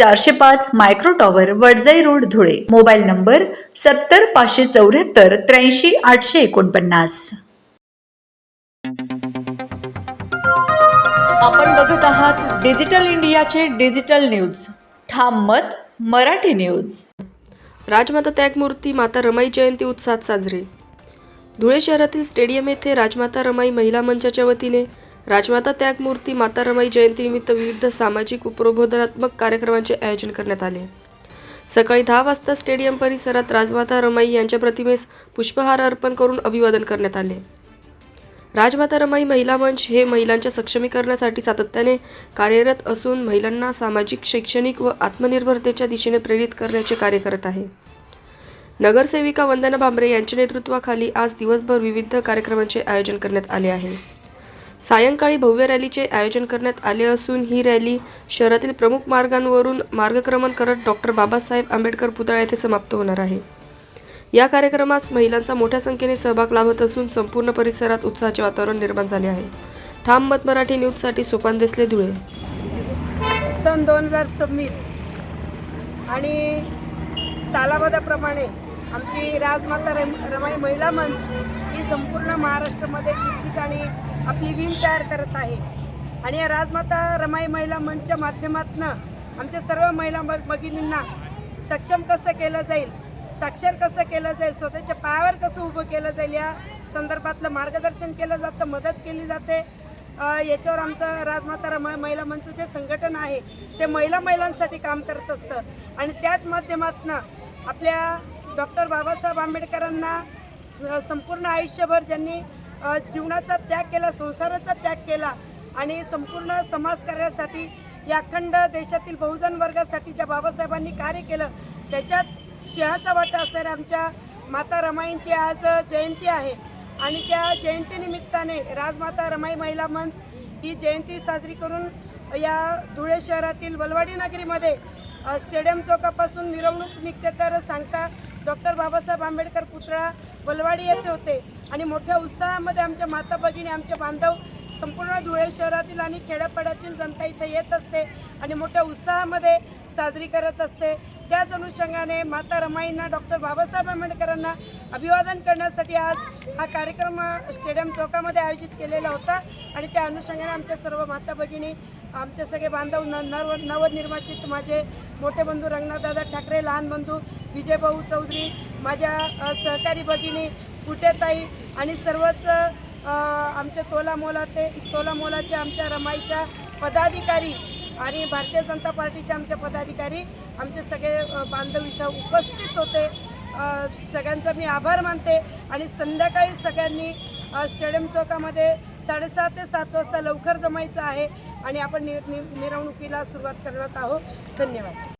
चारशे पाच micro tower Wadjai road Dhule. Mobile number सत्तर पाचशे चौऱ्याहत्तर त्र्याऐंशी आठशे एकोणपन्नास. आपण बघत आहात डिजिटल इंडियाचे डिजिटल न्यूज. ठाम मत मराठी न्यूज. राजमाता त्यागमूर्ती माता रमाई जयंती उत्साहात साजरी. धुळे शहरातील स्टेडियम येथे राजमाता रमाई महिला मंचाच्या वतीने राजमाता त्यागमूर्ती माता रमाई जयंतीनिमित्त विविध सामाजिक व कार्यक्रमांचे आयोजन करण्यात आले. सकाळी दहा वाजता स्टेडियम परिसरात राजमाता रमाई यांच्या प्रतिमेस पुष्पहार अर्पण करून अभिवादन करण्यात आले. राजमाता रमाई महिला मंच हे महिलांच्या सक्षमीकरणासाठी सातत्याने कार्यरत असून महिलांना सामाजिक शैक्षणिक व आत्मनिर्भरतेच्या दिशेने प्रेरित करण्याचे कार्य करत आहे. नगरसेविका वंदना भांबरे यांच्या नेतृत्वाखाली आज दिवसभर विविध कार्यक्रमांचे आयोजन करण्यात आले आहे. सायंकाळी भव्य रॅलीचे आयोजन करण्यात आले असून ही रॅली शहरातील प्रमुख मार्गांवरून मार्गक्रमण करत डॉक्टर बाबासाहेब आंबेडकर पुतळा येथे समाप्त होणार आहे. या कार्यक्रमास महिलांचा मोठ्या संख्येने सहभाग लाभत असून संपूर्ण परिसरात उत्साहाचे वातावरण निर्माण झाले आहे. ठाम मत मराठी न्यूजसाठी सोपान देसले धुळे. सन दोन हजार सव्वीस आणि सालाबादाप्रमाणे आमची राजमाता रम रमाई महिला मंच ही संपूर्ण महाराष्ट्रामध्ये ठिकठिकाणी आपली विम तयार करत आहे. आणि या राजमाता रमाई महिला मंचच्या माध्यमातून आमच्या सर्व महिला भगिनींना सक्षम कसं केलं जाईल साक्षर कसं केलं जाईल स्वतःच्या पायावर कसं उभं केलं जाईल या संदर्भातलं मार्गदर्शन केलं जातं मदत केली जाते. याच्यावर आमचं राजमाता रमाई महिला मंच जे संघटन आहे ते महिला महिलांसाठी काम करत असतं. आणि त्याच माध्यमातून आपल्या डॉक्टर बाबासाहेब आंबेडकरांना संपूर्ण आयुष्यभर ज्यांनी जीवनाचा त्याग केला संसाराचा त्याग केला आणि संपूर्ण समाजकार्यासाठी या अखंड देशातील बहुजन वर्गासाठी ज्या बाबासाहेबांनी कार्य केलं त्याच्यात सिंहाचा वाटा असणाऱ्या आमच्या माता रमाईंची आज जयंती आहे. आणि त्या जयंतीनिमित्ताने राजमाता रमाई महिला मंच ही जयंती साजरी करून या धुळे शहरातील बलवाडी नगरीमध्ये स्टेडियम चौकापासून मिरवणूक निघते तर सांगता डॉक्टर बाबासाहेब आंबेडकर पुतळा बलवाडी येथे होते. आणि मोठ्या उत्साहामध्ये आमच्या माता भगिनी आमचे बांधव संपूर्ण धुळे शहरातील आणि खेड्यापाड्यातील जनता इथे येत असते आणि मोठ्या उत्साहामध्ये साजरी करत असते. त्याच अनुषंगाने माता रमाईंना डॉक्टर बाबासाहेब आंबेडकरांना अभिवादन करण्यासाठी आज हा कार्यक्रम स्टेडियम चौकामध्ये आयोजित केलेला होता. आणि त्या अनुषंगाने आमच्या सर्व माता भगिनी आमचे सगळे बांधव न नव नवनिर्वाचित माझे मोठे बंधू रंगनाथदादा ठाकरे लहान बंधू विजयभाऊ चौधरी माझ्या सहकारी भगिनी कुटेताई आणि सर्वच आमच्या आमचे तोला मोलाटे तोला मोलाच्या आमच्या रमाईच्या पदाधिकारी आणि भारतीय जनता पार्टीचे आमचे पदाधिकारी आमचे सगळे बांधव इथं उपस्थित होते. सगळ्यांचा मी आभार मानते आणि संध्याकाळी सगळ्यांनी स्टेडियम चौकामध्ये साडेसहा ते सात वाजता लवकर जमायचं आहे आणि आपण नि नि मिरवणुकीला सुरुवात करत आहोत. धन्यवाद.